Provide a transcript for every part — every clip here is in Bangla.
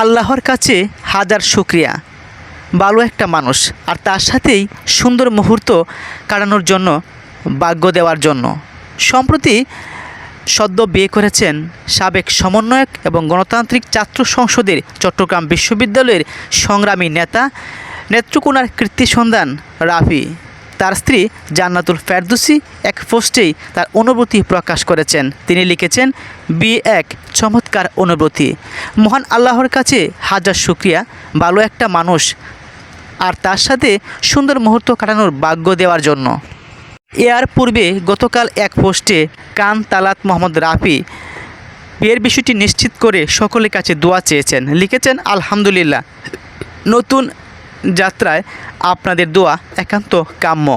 আল্লাহর কাছে হাজার শুক্রিয়া। ভালো একটা মানুষ, আর তার সাথেই সুন্দর মুহূর্ত কাটানোর জন্য, ভাগ্য দেওয়ার জন্য। সম্প্রতি সদ্য বিয়ে করেছেন সাবেক সমন্বয়ক এবং গণতান্ত্রিক ছাত্র সংসদের চট্টগ্রাম বিশ্ববিদ্যালয়ের সংগ্রামী নেতা, নেত্রকোনার কীর্তি সন্ধান রাফি। তার স্ত্রী জান্নাতুল ফেরদুসি এক পোস্টেই তার অনুভূতি প্রকাশ করেছেন। তিনি লিখেছেন বিয়ে এক চমৎকার অনুভূতি। মহান আল্লাহর কাছে হাজার শুক্রিয়া। ভালো একটা মানুষ। আর তার সাথে সুন্দর মুহূর্ত কাটানোর ভাগ্য দেওয়ার জন্য। এর পূর্বে গতকাল এক পোস্টে কান তালাত মোহাম্মদ রাফি বিয়ের বিষয়টি নিশ্চিত করে সকলের কাছে দোয়া চেয়েছেন। লিখেছেন, আলহামদুলিল্লাহ। নতুন যাত্রায় আপনাদের দোয়া একান্ত কাম্য।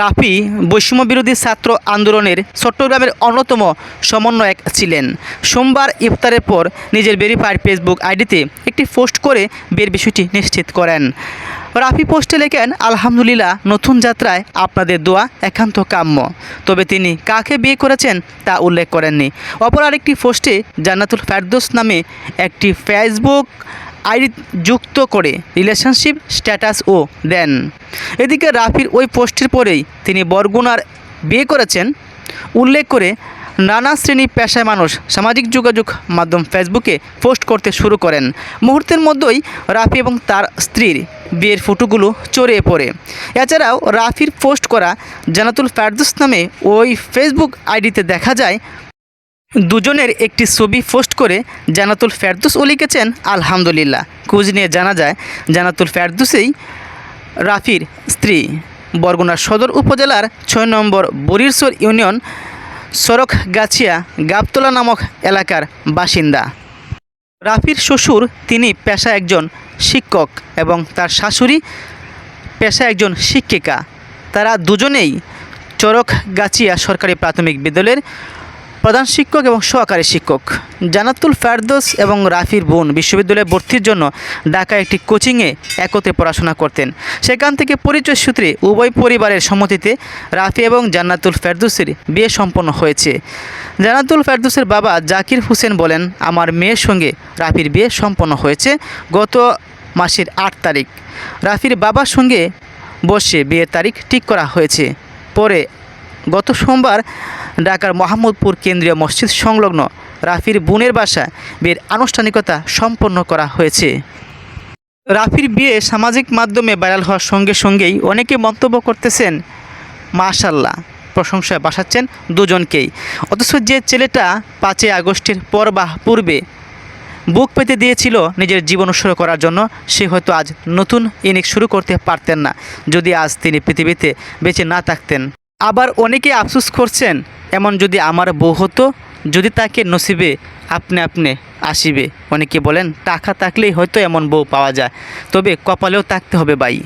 রাফি বৈষম্য বিরোধী ছাত্র আন্দোলনের চট্টগ্রামের অন্যতম সমন্বয়ক ছিলেন। সোমবার ইফতারের পর নিজের ভেরিফাইড ফেসবুক আইডিতে একটি পোস্ট করে বের বিষয়টি নিশ্চিত করেন। রাফি পোস্টে লেখেন, আলহামদুলিল্লাহ, নতুন যাত্রায় আপনাদের দোয়া একান্ত কাম্য। তবে তিনি কাকে বিয়ে করেছেন তা উল্লেখ করেননি। অপর আরেকটি পোস্টে জান্নাতুল ফেরদোস নামে একটি ফেসবুক আইডি যুক্ত করে রিলেশনশিপ স্ট্যাটাসও দেন। এদিকে রাফির ওই পোস্টের পরেই তিনি বরগুনার বিয়ে করেছেন। উল্লেখ করে নানা শ্রেণি পেশায় মানুষ সামাজিক যোগাযোগ মাধ্যম ফেসবুকে পোস্ট করতে শুরু করেন। মুহূর্তের মধ্যেই রাফি এবং তার স্ত্রীর বিয়ের ফটোগুলো চড়িয়ে পড়ে। এছাড়াও রাফির পোস্ট করা জানাতুল ফেরদুস নামে ওই ফেসবুক আইডিতে দেখা যায় দুজনের একটি ছবি পোস্ট করে জানাতুল ফেরদুসও লিখেছেন, আলহামদুলিল্লাহ। খোঁজ নিয়ে জানা যায়, জানাতুল ফেরদুসেই রাফির স্ত্রী। বরগুনা সদর উপজেলার ছয় নম্বর বরিরসর ইউনিয়ন সড়ক গাছিয়া গাবতলা নামক এলাকার বাসিন্দা। রাফির শ্বশুর, তিনি পেশা একজন শিক্ষক এবং তার শাশুড়ি পেশা একজন শিক্ষিকা। তারা দুজনেই চরক গাছিয়া সরকারি প্রাথমিক বিদ্যালয়ের প্রধান শিক্ষক এবং সহকারী শিক্ষক। জানাতুল ফেরদোস এবং রাফির বোন বিশ্ববিদ্যালয়ে ভর্তির জন্য ঢাকা একটি কোচিংয়ে একত্রে পড়াশোনা করতেন। সেখান থেকে পরিচয় সূত্রে উভয় পরিবারের সম্মতিতে রাফি এবং জান্নাতুল ফেরদৌসের বিয়ে সম্পন্ন হয়েছে। জান্নাতুল ফেরদৌসের বাবা জাকির হোসেন বলেন, আমার মেয়ের সঙ্গে রাফির বিয়ে সম্পন্ন হয়েছে গত মাসের আট তারিখ। রাফির বাবার সঙ্গে বসে বিয়ের তারিখ ঠিক করা হয়েছে। পরে গত সোমবার ঢাকার মোহাম্মদপুর কেন্দ্রীয় মসজিদ সংলগ্ন রাফির বোনের বাসা বিয়ের আনুষ্ঠানিকতা সম্পন্ন করা হয়েছে। রাফির বিয়ে সামাজিক মাধ্যমে ভাইরাল হওয়ার সঙ্গে সঙ্গেই অনেকে মন্তব্য করতেছেন মাশাল্লাহ প্রশংসায় বাসাচ্ছেন দুজনকেই। অথচ যে ছেলেটা পাঁচই আগস্টের পর বা পূর্বে বুক পেতে দিয়েছিল নিজের জীবন শুরু করার জন্য, সে হয়তো আজ নতুন ইনিংস শুরু করতে পারতেন না, যদি আজ তিনি পৃথিবীতে বেঁচে না থাকতেন। আবার অনেকে আফসোস করছেন এমন যদি আমার বউ হতো, যদি তাকে নসিবে আপনি আপনি আসিবে। অনেকে বলেন, টাকা থাকলেই হয়তো এমন বউ পাওয়া যায়, তবে কপালেও থাকতে হবে বাই